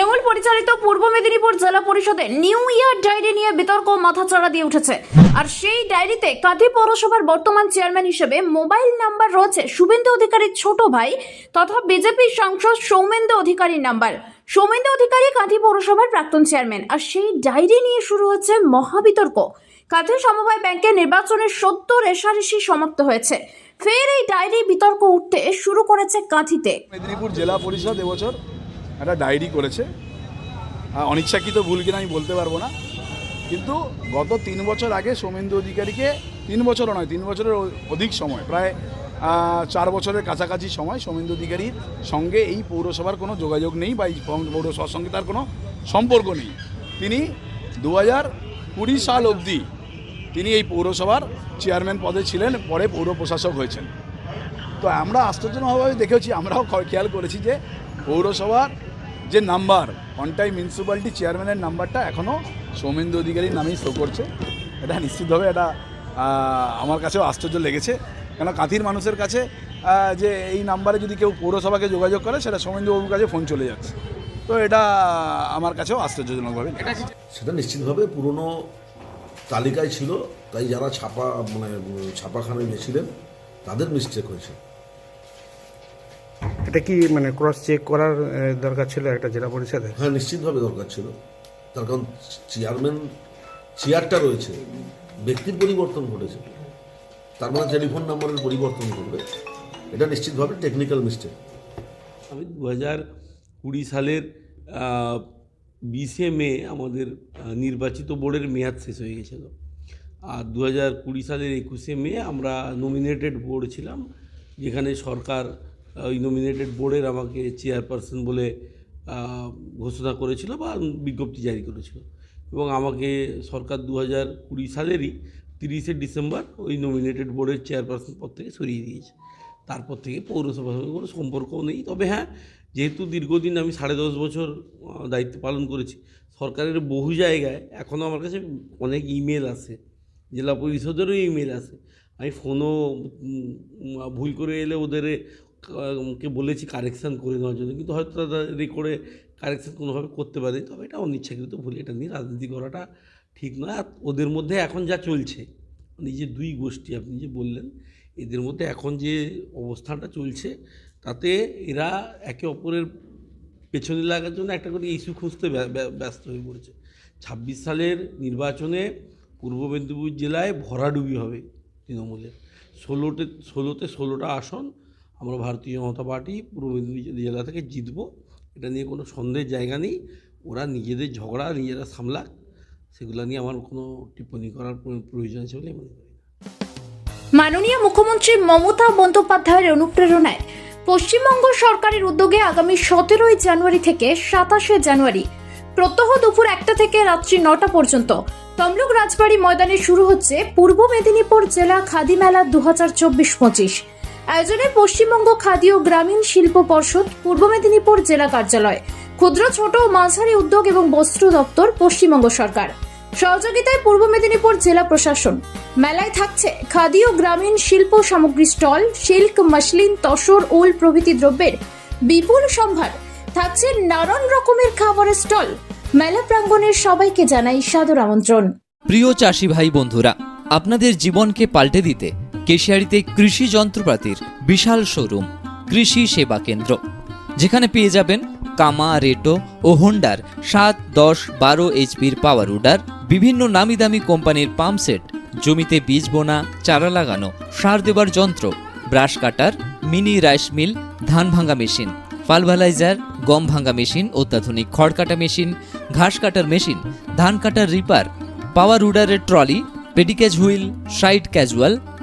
তৃণমূল পরিচালিত পূর্ব মেদিনীপুর জেলা পরিষদে নিউ ইয়ার ডায়েরি নিয়ে বিতর্ক মাথাচাড়া দিয়ে উঠেছে। আর সেই ডায়েরিতে কাঁথি পৌরসভার বর্তমান চেয়ারম্যান হিসেবে মোবাইল নাম্বার রয়েছে শুভেন্দু অধিকারীর ছোট ভাই তথা বিজেপি সাংসদ সৌমেন্দু অধিকারীর নাম্বার। সৌমেন্দু অধিকারী কাঁথি পৌরসভার প্রাক্তন চেয়ারম্যান। আর সেই ডায়েরি নিয়ে শুরু হচ্ছে মহাবিতর্ক। কাঁথি সমবায় ব্যাংকের নির্বাচনের সত্য রেশারেশি সমাপ্ত হয়েছে। ফের এই ডায়েরি বিতর্ক উঠতে শুরু করেছে কাঁথিতে। মেদিনীপুর জেলা পরিষদ এবছর একটা ডায়েরি করেছে। অনিচ্ছাকৃত ভুল কিনা আমি বলতে পারব না। কিন্তু গত তিন বছর আগে সৌমেন্দু অধিকারীকে, তিন বছরও নয়, তিন বছরের অধিক সময়, প্রায় চার বছরের কাছাকাছি সময় সৌমেন্দু অধিকারীর সঙ্গে এই পৌরসভার কোনো যোগাযোগ নেই বা এই পৌরসভার সঙ্গে তার কোনো সম্পর্ক নেই। তিনি দু হাজার কুড়ি সাল অবধি তিনি এই পৌরসভার চেয়ারম্যান পদে ছিলেন, পরে পৌর প্রশাসক হয়েছেন। তো আমরা আশ্চর্যজনকভাবে দেখেছি আমরাও খেয়াল করেছি যে পৌরসভার যে নাম্বার অনটাইম মিউনিসিপ্যালিটি চেয়ারম্যানের নাম্বারটা এখনও সৌমেন্দু অধিকারীর নামেই শো করছে। এটা নিশ্চিতভাবে এটা আমার কাছেও আশ্চর্য লেগেছে। কেন কাঁথির মানুষের কাছে যে এই নাম্বারে যদি কেউ পৌরসভাকে যোগাযোগ করে, সেটা সৌমেন্দুবাবুর কাছে ফোন চলে যাচ্ছে। তো এটা আমার কাছেও আশ্চর্যজনকভাবে সেটা নিশ্চিতভাবে পুরনো তালিকায় ছিল, তাই যারা ছাপা মানে ছাপাখানায় গেছিলেন, তাদের মিস্টেক হয়েছে। এটা কি মানে ক্রস চেক করার দরকার ছিল একটা জেলা পরিষদে হ্যাঁ নিশ্চিতভাবে দরকার ছিল। তার কারণ চেয়ারম্যান চেয়ারটা রয়েছে। ব্যক্তির পরিবর্তন ঘটেছে। তার মানে টেলিফোন নাম্বারের পরিবর্তন ঘটবে। এটা নিশ্চিতভাবে টেকনিক্যাল মিস্টেক আমি দু হাজার কুড়ি সালের বিশে মে আমাদের নির্বাচিত বোর্ডের মেয়াদ শেষ হয়ে গেছিল। আর দু হাজার কুড়ি সালের একুশে মে আমরা নমিনেটেড বোর্ড ছিলাম যেখানে সরকার ওই নমিনেটেড বোর্ডের আমাকে চেয়ারপারসন বলে ঘোষণা করেছিল বা বিজ্ঞপ্তি জারি করেছিল। এবং আমাকে সরকার দু হাজার কুড়ি সালেরই তিরিশে ডিসেম্বর ওই নমিনেটেড বোর্ডের চেয়ারপারসন পদ থেকে সরিয়ে দিয়েছে। তারপর থেকে পৌরসভার সঙ্গে কোনো সম্পর্কও নেই। তবে হ্যাঁ যেহেতু দীর্ঘদিন আমি সাড়ে দশ বছর দায়িত্ব পালন করেছি, সরকারের বহু জায়গায় এখনও আমার কাছে অনেক ইমেল আসে, জেলা পরিষদেরও ইমেল আসে। আমি ফোনও ভুল করে এলে ওদের কে বলেছি কারেকশান করে নেওয়ার জন্য, কিন্তু হয়তো তারা রেকর্ডে কারেকশান কোনোভাবে করতে পারে তবে এটা অনিচ্ছাকৃত ভুল, এটা নিয়ে রাজনীতি করাটা ঠিক নয়। আর ওদের মধ্যে এখন যা চলছে মানে যে দুই গোষ্ঠী আপনি যে বললেন, এদের মধ্যে এখন যে অবস্থানটা চলছে, তাতে এরা একে অপরের পেছনে লাগার জন্য একটা করে ইস্যু খুঁজতে ব্য- ব্য- ব্যস্ত হয়ে পড়েছে। ছাব্বিশ সালের নির্বাচনে পূর্ব মেদিনীপুর জেলায় ভরাডুবি হবে তৃণমূলের। ষোলোতে ষোলোতে ষোলোটা আসন আমরা ভারতীয় জনতা পার্টি পূর্ব মেদিনীপুর জেলা থেকে জিতব। এটা নিয়ে কোনো সন্দেহের জায়গা নেই। ওরা নিজেদের ঝগড়া, নিজেরা সামলাক। সেগুলো নিয়ে আমার কোনো টিপ্পণী করার প্রয়োজন আছে বলে মনে করি মাননীয় মুখ্যমন্ত্রী মমতা বন্দ্যোপাধ্যায়ের অনুপ্রেরণায় পশ্চিমবঙ্গ সরকারের উদ্যোগে আগামী সতেরোই জানুয়ারি থেকে সাতাশে জানুয়ারি প্রত্যহ দুপুর একটা থেকে রাত্রি নটা পর্যন্ত তমলুক রাজবাড়ি ময়দানে শুরু হচ্ছে পূর্ব মেদিনীপুর জেলা খাদি মেলা দু হাজার চব্বিশ পঁচিশ। আয়োজনে পশ্চিমবঙ্গ খাদি ও গ্রামীণ শিল্প পর্ষদ, পূর্ব মেদিনীপুর জেলা কার্যালয়, ক্ষুদ্র, ছোট ও মাঝারি উদ্যোগ এবং বস্ত্র দপ্তর, পশ্চিমবঙ্গ সরকার। সহযোগিতায় পূর্ব মেদিনীপুর জেলা প্রশাসন। মেলায় থাকছে খাদি ও গ্রামীণ শিল্প সামগ্রী স্টল, সিল্ক, মাসলিন, তসর, উল প্রভৃতি দ্রব্যের বিপুল সম্ভার। থাকছে নানান রকমের খাবারের স্টল। মেলা প্রাঙ্গণের সবাইকে জানাই সাদর আমন্ত্রণ। প্রিয় চাষি ভাই বন্ধুরা, আপনাদের জীবনকে পাল্টে দিতে কেশিয়ারিতে কৃষি যন্ত্রপাতির বিশাল শোরুম, কৃষি সেবা কেন্দ্র। যেখানে পেয়ে যাবেন কামা, রেটো ও হোন্ডার সাত, দশ, বারো এইচপির পাওয়ার উডার বিভিন্ন নামি দামি কোম্পানির পাম্প সেট, জমিতে বীজ বোনা, চারা লাগানো, সার দেবার যন্ত্র, brush cutter, mini rice mill, ধান ভাঙা মেশিন পালভালাইজার গম ভাঙা মেশিন, অত্যাধুনিক খড় কাটা মেশিন, ঘাস কাটার মেশিন, ধান কাটার রিপার, পাওয়ার উডারের ট্রলি পেডিকেজ হুইল, সাইড ক্যাজুয়াল